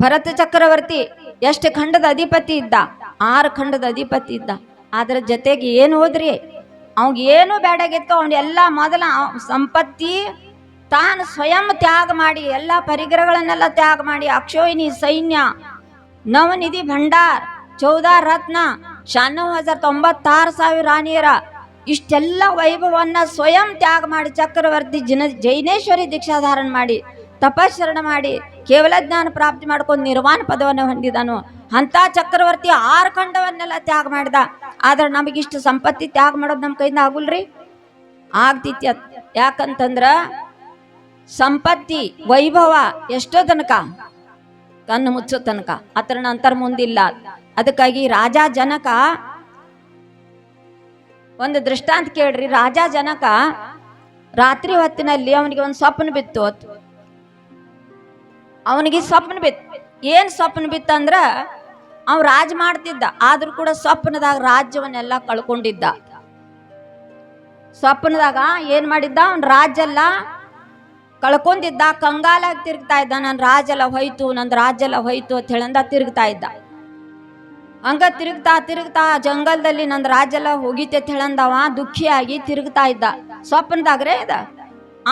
ಭರತ ಚಕ್ರವರ್ತಿ ಎಷ್ಟು ಖಂಡದ ಅಧಿಪತಿ ಇದ್ದ? ಆರು ಖಂಡದ ಅಧಿಪತಿ ಇದ್ದ. ಅದರ ಜೊತೆಗೆ ಏನು ಹೋದ್ರಿ? ಅವ್ಗೆ ಏನು ಬೇಡಾಗಿತ್ತು ಅವ್ನ ಎಲ್ಲ ಮೊದಲ ಸಂಪತ್ತಿ ತಾನು ಸ್ವಯಂ ತ್ಯಾಗ ಮಾಡಿ, ಎಲ್ಲ ಪರಿಗ್ರಹಗಳನ್ನೆಲ್ಲ ತ್ಯಾಗ ಮಾಡಿ, ಅಕ್ಷೋಹಿಣಿ ಸೈನ್ಯ, ನವನಿಧಿ ಭಂಡಾರ್, ಚೌದಾರ್ ರತ್ನ ಶಾನ್ನವ್ ಹಜಾರ್ ತೊಂಬತ್ತಾರು ಸಾವಿರ ರಾಣಿಯರ ಇಷ್ಟೆಲ್ಲ ವೈಭವನ್ನ ಸ್ವಯಂ ತ್ಯಾಗ ಮಾಡಿ, ಚಕ್ರವರ್ತಿ ಜಿನ ಜೈನೇಶ್ವರಿ ದೀಕ್ಷಾಧಾರಣ ಮಾಡಿ, ತಪಶ್ಚರಣ ಮಾಡಿ ಕೇವಲ ಜ್ಞಾನ ಪ್ರಾಪ್ತಿ ಮಾಡ್ಕೊಂಡು ನಿರ್ವಾಣ ಪದವನ್ನು ಹೊಂದಿದನು. ಅಂತ ಚಕ್ರವರ್ತಿ ಆರು ಖಂಡವನ್ನೆಲ್ಲ ತ್ಯಾಗ ಮಾಡಿದ. ಆದ್ರೆ ನಮಗಿಷ್ಟು ಸಂಪತ್ತಿ ತ್ಯಾಗ ಮಾಡೋದು ನಮ್ಮ ಕೈಯಿಂದ ಆಗುಲ್ರಿ? ಆಗ್ತಿತ್ಯ? ಯಾಕಂತಂದ್ರೆ ಸಂಪತ್ತಿ, ವೈಭವ ಎಷ್ಟೋ ತನಕ, ಕಣ್ಣು ಮುಚ್ಚೋ ತನಕ. ಅತ್ರ ನಂತರ ಮುಂದಿಲ್ಲ ಅದಕ್ಕಾಗಿ ರಾಜ ಜನಕ, ಒಂದು ದೃಷ್ಟಾಂತ ಕೇಳ್ರಿ. ರಾಜ ಜನಕ ರಾತ್ರಿ ಹೊತ್ತಿನಲ್ಲಿ ಅವನಿಗೆ ಒಂದು ಸ್ವಪ್ನ ಬಿತ್ತು. ಅವನಿಗೆ ಸ್ವಪ್ನ ಬಿತ್ತು ಏನು ಸ್ವಪ್ನ ಬಿತ್ತಂದ್ರ ಅವ್ನು ರಾಜ ಮಾಡ್ತಿದ್ದ, ಆದ್ರೂ ಕೂಡ ಸ್ವಪ್ನದಾಗ ರಾಜ್ಯವನ್ನೆಲ್ಲ ಕಳ್ಕೊಂಡಿದ್ದ. ಸ್ವಪ್ನದಾಗ ಏನ್ ಮಾಡಿದ್ದ, ಅವನ್ ರಾಜ್ಯ ಎಲ್ಲ ಕಳ್ಕೊಂಡಿದ್ದ, ಕಂಗಾಲಾಗಿ ತಿರುಗ್ತಾ ಇದ್ದ ನನ್ನ ರಾಜೆಲ್ಲ ಹೋಯ್ತು ನನ್ನ ಎಲ್ಲ ಹೋಯ್ತು ಅಂತ ಹೇಳಂದ ತಿರುಗ್ತಾ ಇದ್ದ. ಹಂಗ ತಿರುಗ್ತಾ ತಿರುಗ್ತಾ ಜಂಗಲ್ದಲ್ಲಿ ನನ್ನ ರಾಜ್ಯ ಎಲ್ಲ ಹೋಗಿತ್ತೆ ಅಂತ ಹೇಳಂದವ ದುಃಖಿಯಾಗಿ ತಿರುಗ್ತಾ ಇದ್ದ. ಸ್ವಪ್ನದಾಗ್ರೆ ಇದ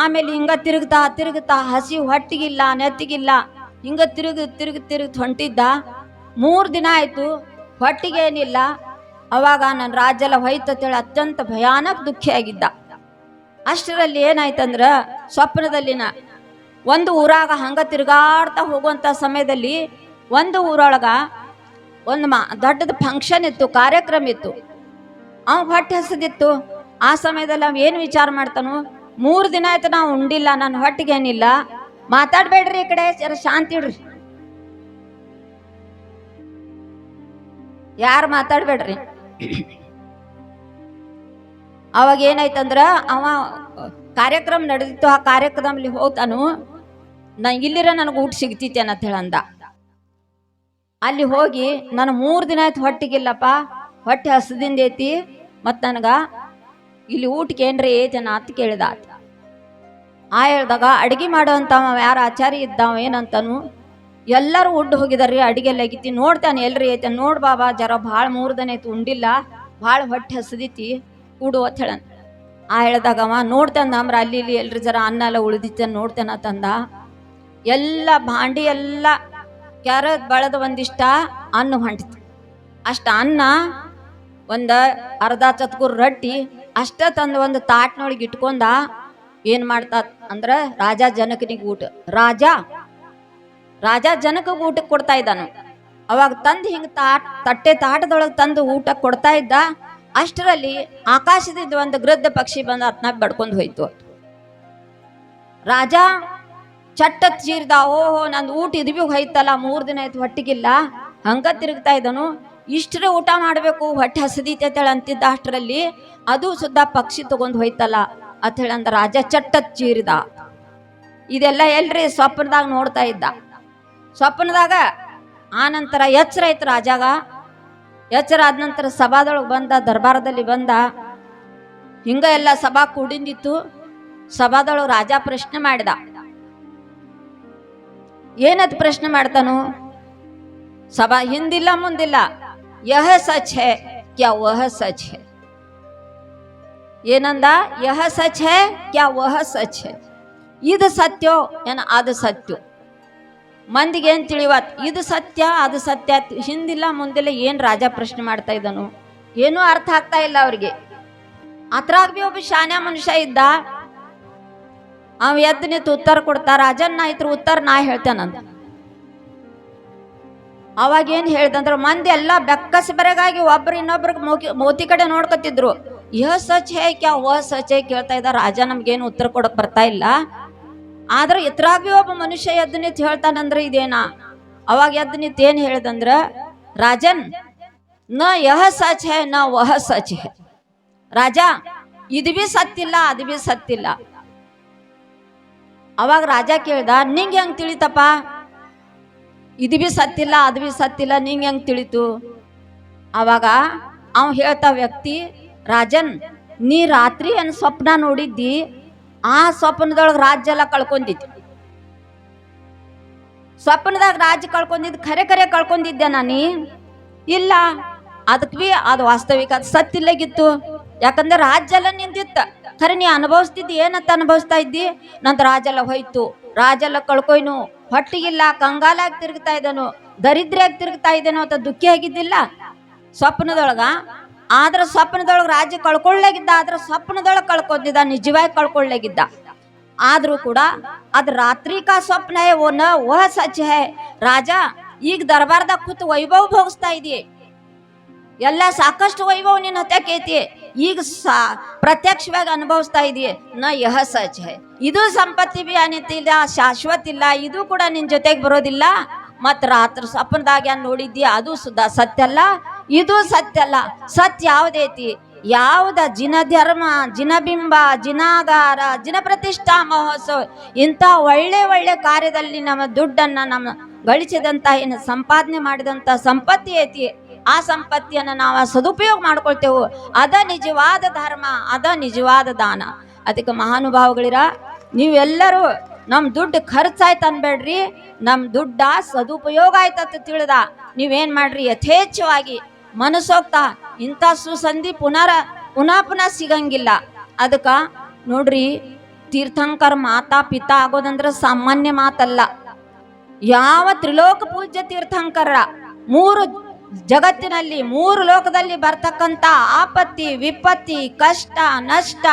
ಆಮೇಲೆ ಹಿಂಗ ತಿರುಗ್ತಾ ತಿರುಗ್ತಾ ಹಸಿ ಹೊಟ್ಟಿಗಿಲ್ಲ, ನೆತ್ತಿಗಿಲ್ಲ, ಹಿಂಗ ತಿರುಗ ತಿರುಗ ತಿರುಗಿ ಹೊಂಟಿದ್ದ. ಮೂರು ದಿನ ಆಯ್ತು ಹೊಟ್ಟಿಗೇನಿಲ್ಲ ಅವಾಗ ನನ್ನ ಹೋಯ್ತ ಹೋಯ್ತು ಅಂತೇಳಿ ಅತ್ಯಂತ ಭಯಾನಕ ದುಃಖಿಯಾಗಿದ್ದ ಅಷ್ಟರಲ್ಲಿ ಏನಾಯ್ತಂದ್ರ ಸ್ವಪ್ನದಲ್ಲಿನ ಒಂದು ಊರಾಗ ಹಂಗ ತಿರುಗಾಡ್ತಾ ಹೋಗುವಂಥ ಸಮಯದಲ್ಲಿ ಒಂದು ಊರೊಳಗ ಒಂದು ಮಾ ದೊಡ್ಡದ ಫಂಕ್ಷನ್ ಇತ್ತು, ಕಾರ್ಯಕ್ರಮ ಇತ್ತು. ಅವ್ ಹೊಟ್ಟೆ ಹಸದಿತ್ತು. ಆ ಸಮಯದಲ್ಲಿ ಅವ್ ಏನು ವಿಚಾರ ಮಾಡ್ತಾನು ಮೂರು ದಿನ ಆಯ್ತು ನಾವು ಉಂಡಿಲ್ಲ ನನ್ನ ಹೊಟ್ಟಿಗೆ ಏನಿಲ್ಲ ಮಾತಾಡ್ಬೇಡ್ರಿ ಈ ಕಡೆ ಶಾಂತಿ ಇಡ್ರಿ. ಯಾರು ಮಾತಾಡ್ಬೇಡ್ರಿ? ಅವಾಗ ಏನಾಯ್ತಂದ್ರ, ಅವ ಕಾರ್ಯಕ್ರಮ ನಡೆದಿತ್ತು, ಆ ಕಾರ್ಯಕ್ರಮಲ್ಲಿ ಹೋಗ್ತಾನು, ನಾ ಇಲ್ಲಿರ ನನಗೆ ಊಟ ಸಿಗ್ತೈತೆ ಅಂತ ಹೇಳಂದ ಅಲ್ಲಿ ಹೋಗಿ, ನಾನು ಮೂರು ದಿನ ಆಯ್ತು ಹೊಟ್ಟಿಗಿಲ್ಲಪ್ಪ, ಹೊಟ್ಟೆ ಹಸದಿಂದ ಐತಿ ಮತ್ತು ನನಗ ಇಲ್ಲಿ ಊಟಕ್ಕೆ ಏನ್ರಿ ಜನ ಅಂತ ಕೇಳಿದ ಆತ. ಆ ಹೇಳ್ದಾಗ ಅಡಿಗೆ ಮಾಡುವಂತ ಯಾರು ಆಚಾರಿ ಇದ್ದಾವ ಏನಂತನು ಎಲ್ಲರೂ ಉಡ್ಡು ಹೋಗಿದಾರ್ರಿ ಅಡಿಗೆ ಲಗಿತಿ ನೋಡ್ತಾನೆ ಎಲ್ರಿ ಐತೆ ನೋಡ್ ಬಾಬಾ, ಜರ ಭಾಳ ಮೂರು ಐತಿ ಉಂಡಿಲ್ಲ, ಭಾಳ ಹೊಟ್ಟೆ ಹಸದಿತಿ ಉಡು ಅಂತ ಹೇಳನ್. ಆ ಹೇಳ್ದಾಗ ಅವ, ನೋಡ್ತಾನ ಅಂದ್ರ ಅಲ್ಲಿ ಇಲ್ಲಿ ಎಲ್ರಿ ಜರ ಅನ್ನ ಎಲ್ಲ ಉಳಿದಿತ್ತ ನೋಡ್ತೇನ ತಂದ ಎಲ್ಲ ಭಾಂಡಿ ಎಲ್ಲ ಕ್ಯಾರೆಟ್ ಬಳದ ಒಂದಿಷ್ಟ ಅನ್ನ ಹೊಂಟಿತು ಅಷ್ಟ ಅನ್ನ ಒಂದ ಅರ್ಧ ಚತ್ಕೂರ್ ರೊಟ್ಟಿ ಅಷ್ಟ ತಂದು ಒಂದು ತಾಟ್ನೊಳಗೆ ಇಟ್ಕೊಂಡ ಏನ್ ಮಾಡ್ತಾ ಅಂದ್ರ ರಾಜ ಜನಕನಿಗೆ ಊಟ. ರಾಜ ರಾಜ ಜನಕ ಊಟಕ್ಕೆ ಕೊಡ್ತಾ ಇದ್ದಾನು. ಅವಾಗ ತಂದು ಹಿಂಗ ತಾಟ್, ತಟ್ಟೆ ತಾಟದೊಳಗೆ ತಂದು ಊಟ ಕೊಡ್ತಾ ಇದ್ದ, ಅಷ್ಟರಲ್ಲಿ ಆಕಾಶದಿಂದ ಒಂದು ಗೃದ್ಧ ಪಕ್ಷಿ ಬಂದು ಅದನ್ನ ಬಡ್ಕೊಂಡು ಹೋಯ್ತು. ರಾಜ ಚಟ್ಟ ಚೀರ್ದ, ಓಹೋ, ನಂದು ಊಟ ಇದ್ವಿ ಹೋಯ್ತಲ್ಲ, ಮೂರು ದಿನ ಆಯ್ತು ಹೊಟ್ಟಿಗಿಲ್ಲ, ಹಂಗ ತಿರುಗ್ತಾ ಇದ್ದನು. ಇಷ್ಟರೇ ಊಟ ಮಾಡಬೇಕು, ಹೊಟ್ಟೆ ಹಸದೀತೆ ಅಂತೇಳಿ ಅಂತಿದ್ದ ಅಷ್ಟರಲ್ಲಿ ಅದು ಸುದ್ದ ಪಕ್ಷಿ ತಗೊಂಡು ಹೋಯ್ತಲ್ಲ, ಅಂತ ಹೇಳಿ ಅಂದ ರಾಜ ಚಟ್ಟ ಚೀರಿದ. ಇದೆಲ್ಲ ಎಲ್ರಿ ಸ್ವಪ್ನದಾಗ ನೋಡ್ತಾ ಇದ್ದ. ಸ್ವಪ್ನದಾಗ ಆನಂತರ ಎಚ್ಚರ ಆಯ್ತು ರಾಜಾಗ. ಎಚ್ಚರ ಆದ ನಂತರ ಸಭಾದೊಳಗೆ ಬಂದ, ದರ್ಬಾರದಲ್ಲಿ ಬಂದ. ಹಿಂಗ ಎಲ್ಲ ಸಭಾ ಕೂಡಿಂದಿತ್ತು. ಸಭಾದೊಳಗೆ ರಾಜ ಪ್ರಶ್ನೆ ಮಾಡಿದ. ಏನದ್ ಪ್ರಶ್ನೆ ಮಾಡ್ತಾನು? ಸಭಾ ಹಿಂದಿಲ್ಲ ಮುಂದಿಲ್ಲ. ಯಹ ಸಚ್ ಹೇ ಕ್ಯಾ ವಹ ಸಚ್ ಹೇ ಏನಂದ? ಯಹ ಸಚ್ ಹೇ ಕ್ಯಾ ವಹ ಸಚ್ ಹೇ ಇದು ಸತ್ಯೋ ಏನ ಅದು ಸತ್ಯ ಮಂದಿಗೆ ಏನು ತಿಳಿವತ್? ಇದು ಸತ್ಯ ಅದು ಸತ್ಯ. ಹಿಂದಿಲ್ಲ, ಮುಂದಿಲ್ಲ ಏನು ರಾಜ ಪ್ರಶ್ನೆ ಮಾಡ್ತಾ ಇದ್ದನು? ಏನೂ ಅರ್ಥ ಆಗ್ತಾ ಇಲ್ಲ ಅವರಿಗೆ. ಅದ್ರಾಗ ಭೀ ಒಬ್ಬ ಶಾನ್ಯ ಮನುಷ್ಯ ಇದ್ದ. ಅವ ಎದ್ದು ನಿಂತು ಉತ್ತರ ಕೊಡ್ತಾ, ರಾಜನ್ ನಾ ಇದ್ರ ಉತ್ತರ ನಾ ಹೇಳ್ತೇನಂತ. ಅವಾಗ ಹೇಳ್ದಂದ್ರೆ ಮಂದಿ ಎಲ್ಲ ಬೆಕ್ಕಸ್ ಬರೆಗಾಗಿ ಒಬ್ರು ಇನ್ನೊಬ್ರಿಗೆ ಮೋಕಿ ಮೋತಿ ಕಡೆ ನೋಡ್ಕೊತಿದ್ರು. ಯಹ ಸಚ್ ಹೇ ಕ್ಯಾ ವಹ ಸಚ್ ಹೇ ಕೇಳ್ತಾ ಇದ್ದ ರಾಜ ನಮ್ಗೇನು ಉತ್ತರ ಕೊಡಕ್ ಬರ್ತಾ ಇಲ್ಲ. ಆದ್ರೆ ಇದ್ರಾಗ ಬಿ ಒಬ್ಬ ಮನುಷ್ಯ ಎದ್ದು ನಿಂತು ಹೇಳ್ತಾನಂದ್ರ ಇದೇನಾ? ಅವಾಗ ಎದ್ದು ನಿಂತು ಏನ್ ಹೇಳ್ದಂದ್ರ, ರಾಜನ್, ನ ಯಹ ಸಚ್ ಹೇ, ನ ವಹ ಸಚ್ ಹೇ. ರಾಜ, ಇದು ಬಿ ಸತ್ತಿಲ್ಲ ಅದು ಬಿ ಸತ್ತಿಲ್ಲ ಅವಾಗ ರಾಜ ಕೇಳ್ದ, ನಿಂಗೆ ಹೆಂಗ್ ತಿಳಿತಪ್ಪ? ಇದು ಭೀ ಸತ್ತಿಲ್ಲ, ಅದು ಭೀ ಸತ್ತಿಲ್ಲ, ನಿಂಗೆ ಹೆಂಗ್ ತಿಳಿತು? ಅವಾಗ ಅವ ಹೇಳ್ತಾ ವ್ಯಕ್ತಿ, ರಾಜನ್, ನೀ ರಾತ್ರಿ ಏನು ಸ್ವಪ್ನ ನೋಡಿದ್ದಿ? ಆ ಸ್ವಪ್ನದೊಳಗೆ ರಾಜ್ಯ ಎಲ್ಲ ಕಳ್ಕೊಂಡಿದ್ದಿ. ಸ್ವಪ್ನದಾಗ ರಾಜ್ಯ ಕಳ್ಕೊಂಡಿದ್ದು, ಖರೆ ಖರೆ ಕಳ್ಕೊಂಡಿದ್ದೆ ನಾನು ಇಲ್ಲ. ಅದಕ್ಕೆ ಬಿ ಅದು ವಾಸ್ತವಿಕ, ಅದು ಸತ್ತಿಲ್ಲಗಿತ್ತು. ಯಾಕಂದ್ರೆ ರಾಜ್ಯ ಎಲ್ಲ ನಿಂತಿತ್ತ. ಖರೆ ನೀ ಅನುಭವಿಸ್ತಿದ್ದಿ, ಏನಂತ ಅನುಭವಿಸ್ತಾ ಇದ್ದಿ? ನಂದು ರಾಜೆಲ್ಲ ಹೋಯ್ತು. ರಾಜೆಲ್ಲ ಕಳ್ಕೊಯ್ನು. ಹೊಟ್ಟಿಗಿಲ್ಲ, ಕಂಗಾಲಾಗಿ ತಿರುಗ್ತಾ ಇದ್ದನು ದರಿದ್ರಿಯಾಗಿ ತಿರುಗ್ತಾ ಇದ್ದೇನೋ ಅಂತ ದುಃಖಿ ಆಗಿದ್ದಿಲ್ಲ? ಸ್ವಪ್ನದೊಳಗ? ಆದ್ರ ಸ್ವಪ್ನದೊಳಗ ರಾಜ್ಯ ಕಳ್ಕೊಳ್ಳಾಗಿದ್ದ, ಆದ್ರೆ ಸ್ವಪ್ನದೊಳಗೆ ಕಳ್ಕೊಂಡಿದ್ದ, ನಿಜವಾಗಿ ಕಳ್ಕೊಳ್ಳೇಗಿದ್ದ. ಆದ್ರೂ ಕೂಡ ಅದ್ ರಾತ್ರಿ ಕಾ ಸ್ವಪ್ನ ಓ ನ ಓಹ ಸಚ್ ಹೇ. ರಾಜ, ಈಗ ದರ್ಬಾರ್ದಾಗ ಕೂತು ವೈಭವ ಭೋಗಿಸ್ತಾ ಇದೀಯ. ಎಲ್ಲ ಸಾಕಷ್ಟು ವೈಭವ ನಿನ್ನ ಹತ್ತಕೈತಿ ಈಗ ಸಾ ಪ್ರತ್ಯಕ್ಷವಾಗಿ ಅನುಭವಿಸ್ತಾ ಇದೀಯ. ನ ಯಹ ಸಚ್ ಇದು ಸಂಪತ್ತಿ ಬಿ ಅನಿತಿಲ್ಲ ಶಾಶ್ವತ ಇಲ್ಲ, ಇದು ಕೂಡ ನಿನ್ನ ಜೊತೆಗೆ ಬರೋದಿಲ್ಲ. ಮತ್ ರಾತ್ರಿ ಸ್ವಪ್ನದಾಗ ಏನ್ ನೋಡಿದ್ದಿ ಅದು ಸುದ ಸತ್ಯ ಅಲ್ಲ, ಇದು ಸತ್ಯ ಅಲ್ಲ. ಸತ್ಯ ಯಾವುದೈತಿ ಯಾವುದ? ಜಿನ ಧರ್ಮ ಜಿನಬಿಂಬ, ಜಿನಾಗಾರ ಜಿನ ಪ್ರತಿಷ್ಠಾ ಮಹೋತ್ಸವ. ಇಂಥ ಒಳ್ಳೆ ಒಳ್ಳೆ ಕಾರ್ಯದಲ್ಲಿ ನಮ್ಮ ದುಡ್ಡನ್ನ ನಮ್ಮ ಗಳಿಸಿದಂತ ಏನು ಸಂಪಾದನೆ ಮಾಡಿದಂತ ಸಂಪತ್ತಿ ಐತಿ. ಆ ಸಂಪತ್ತಿಯನ್ನು ನಾವು ಸದುಪಯೋಗ ಮಾಡ್ಕೊಳ್ತೇವೆ. ಅದ ನಿಜವಾದ ಧರ್ಮ, ಅದ ನಿಜವಾದ ದಾನ. ಅದಕ್ಕೆ ಮಹಾನುಭಾವಗಳಿರ, ನೀವೆಲ್ಲರೂ ನಮ್ಮ ದುಡ್ಡು ಖರ್ಚಾಯ್ತು ಅನ್ಬೇಡ್ರಿ ನಮ್ಮ ದುಡ್ಡ ಸದುಪಯೋಗ ಆಯ್ತಂತ ತಿಳಿದ, ನೀವೇನು ಮಾಡ್ರಿ, ಯಥೇಚ್ಛವಾಗಿ ಮನಸ್ಸೋಗ್ತಾ ಇಂಥ ಸುಸಂಧಿ ಪುನರ, ಪುನಃ ಪುನಃ ಸಿಗಂಗಿಲ್ಲ. ಅದಕ್ಕೆ ನೋಡ್ರಿ, ತೀರ್ಥಂಕರ ಮಾತಾ ಪಿತಾ ಆಗೋದಂದ್ರ ಸಾಮಾನ್ಯ ಮಾತಲ್ಲ. ಯಾವ ತ್ರಿಲೋಕ ಪೂಜ್ಯ ತೀರ್ಥಂಕರ, ಮೂರು ಜಗತ್ತಿನಲ್ಲಿ ಮೂರು ಲೋಕದಲ್ಲಿ ಬರ್ತಕ್ಕಂತ ಆಪತ್ತಿ, ವಿಪತ್ತಿ, ಕಷ್ಟ, ನಷ್ಟ,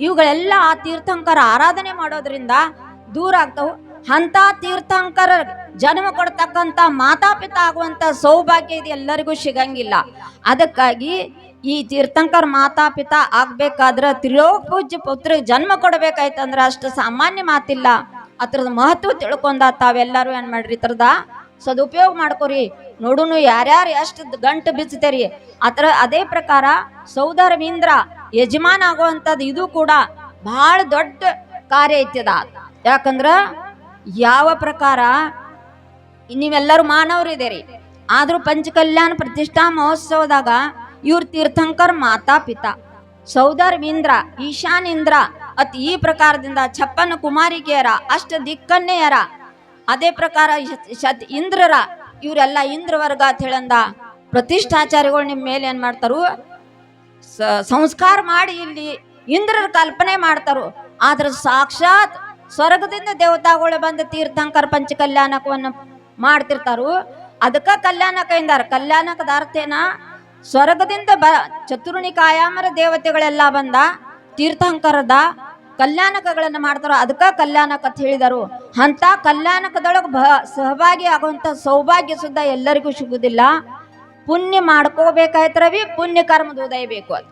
ಇವುಗಳೆಲ್ಲ ಆ ತೀರ್ಥಂಕರ ಆರಾಧನೆ ಮಾಡೋದ್ರಿಂದ ದೂರ ಆಗ್ತವು. ಅಂತ ತೀರ್ಥಂಕರ ಜನ್ಮ ಕೊಡ್ತಕ್ಕಂಥ ಮಾತಾಪಿತ ಆಗುವಂತ ಸೌಭಾಗ್ಯ ಇದು ಎಲ್ಲರಿಗೂ ಸಿಗಂಗಿಲ್ಲ. ಅದಕ್ಕಾಗಿ ಈ ತೀರ್ಥಂಕರ್ ಮಾತಾಪಿತ ಆಗ್ಬೇಕಾದ್ರೆ ತ್ರಿಲೋಕ ಪೂಜ್ಯ ಪುತ್ರ ಜನ್ಮ ಕೊಡ್ಬೇಕಾಯ್ತಂದ್ರೆ ಅಷ್ಟು ಸಾಮಾನ್ಯ ಮಾತಿಲ್ಲ. ಅದ್ರದ್ದು ಮಹತ್ವ ತಿಳ್ಕೊಂಡ ತಾವೆಲ್ಲರೂ ಏನು ಮಾಡ್ರಿ ಇದ್ರದ ಸದುಪಯೋಗ ಮಾಡ್ಕೊರಿ. ನೋಡುನು ಯಾರ್ಯಾರು ಎಷ್ಟು ಗಂಟು ಬಿಚ್ಚತೇರಿ ಅದ್ರ ಅದೇ ಪ್ರಕಾರ ಸೌದರವೀಂದ್ರ ಯಜಮಾನ ಆಗುವಂಥದ್ದು ಇದು ಕೂಡ ಬಹಳ ದೊಡ್ಡ ಕಾರ್ಯ ಐತದ ಯಾಕಂದ್ರ ಯಾವ ಪ್ರಕಾರ ನೀವೆಲ್ಲರೂ ಮಾನವರು ಇದೇರಿ ಆದ್ರೂ ಪಂಚಕಲ್ಯಾಣ ಪ್ರತಿಷ್ಠಾ ಮಹೋತ್ಸವದಾಗ ಇವ್ರ ತೀರ್ಥಂಕರ್ ಮಾತಾ ಪಿತಾ. ಈಶಾನ್ ಇಂದ್ರ ಅತ್ ಈ ಪ್ರಕಾರದಿಂದ ಛಪ್ಪನ ಕುಮಾರಿಕೆಯರ ಅಷ್ಟ ದಿಕ್ಕನ್ನೆಯರ ಅದೇ ಪ್ರಕಾರ ಇಂದ್ರರ, ಇವರೆಲ್ಲ ಇಂದ್ರವರ್ಗ ಅಂತ ಹೇಳಂದ ಪ್ರತಿಷ್ಠಾಚಾರಿಗಳು ನಿಮ್ಮ ಮೇಲೆ ಏನ್ ಮಾಡ್ತಾರು? ಸಂಸ್ಕಾರ ಮಾಡಿ ಇಲ್ಲಿ ಇಂದ್ರರ ಕಲ್ಪನೆ ಮಾಡ್ತಾರು. ಆದ್ರ ಸಾಕ್ಷಾತ್ ಸ್ವರ್ಗದಿಂದ ದೇವತಾಗಳು ಬಂದ ತೀರ್ಥಂಕರ ಪಂಚ ಕಲ್ಯಾಣಕವನ್ನು ಮಾಡ್ತಿರ್ತಾರು. ಅದಕ್ಕ ಕಲ್ಯಾಣಕ ಎಂದಾರ? ಕಲ್ಯಾಣಕದ ಅರ್ಥೇನ ಸ್ವರ್ಗದಿಂದ ಬ ಚತುರ್ಣಿ ಕಾಯಾಮರ ದೇವತೆಗಳೆಲ್ಲ ಬಂದ ತೀರ್ಥಂಕರದ ಕಲ್ಯಾಣಕಗಳನ್ನು ಮಾಡ್ತಾರೋ ಅದಕ್ಕೆ ಕಲ್ಯಾಣಕ ಅಂತ ಹೇಳಿದರು. ಅಂತ ಕಲ್ಯಾಣಕದೊಳಗೆ ಬ ಸಹಭಾಗಿ ಆಗುವಂಥ ಸೌಭಾಗ್ಯ ಸುದ್ದ ಎಲ್ಲರಿಗೂ ಸಿಗುವುದಿಲ್ಲ ಪುಣ್ಯ ಮಾಡ್ಕೋಬೇಕಾಯ್ತರವಿ ಪುಣ್ಯ ಕರ್ಮದ ಉದಯ ಬೇಕು ಅದು.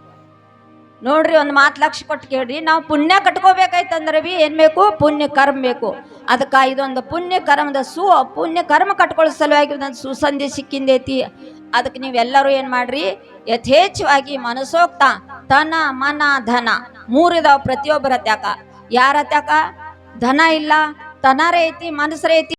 ನೋಡ್ರಿ ಒಂದು ಮಾತು ಲಕ್ಷ ಕೊಟ್ಟು ಕೇಳ್ರಿ, ನಾವು ಪುಣ್ಯ ಕಟ್ಕೋಬೇಕಾಯ್ತಂದ್ರೆ ಬಿ ಏನು ಬೇಕು? ಪುಣ್ಯ ಕರ್ಮ ಬೇಕು. ಅದಕ್ಕೆ ಇದೊಂದು ಪುಣ್ಯ ಕರ್ಮದ ಸು, ಪುಣ್ಯ ಕರ್ಮ ಕಟ್ಕೊಳ್ಳೋ ಸಲುವಾಗಿ ಒಂದು ಸುಸಂಧಿ ಸಿಕ್ಕಿಂದೈತಿ. ಅದಕ್ಕೆ ನೀವೆಲ್ಲರೂ ಏನು ಮಾಡ್ರಿ, ಯಥೇಚ್ಛವಾಗಿ ಮನಸ್ಸೋಗ್ತಾ ತನ ಮನ ಧನ. ಮೂರಿದಾವ ಪ್ರತಿಯೊಬ್ಬರ ಹತ್ಯಾಕ ಯಾರ ಹತ್ಯಾಕ ಧನ ಇಲ್ಲ. ತನರೇ ಐತಿ ಮನಸ್ಸರೇ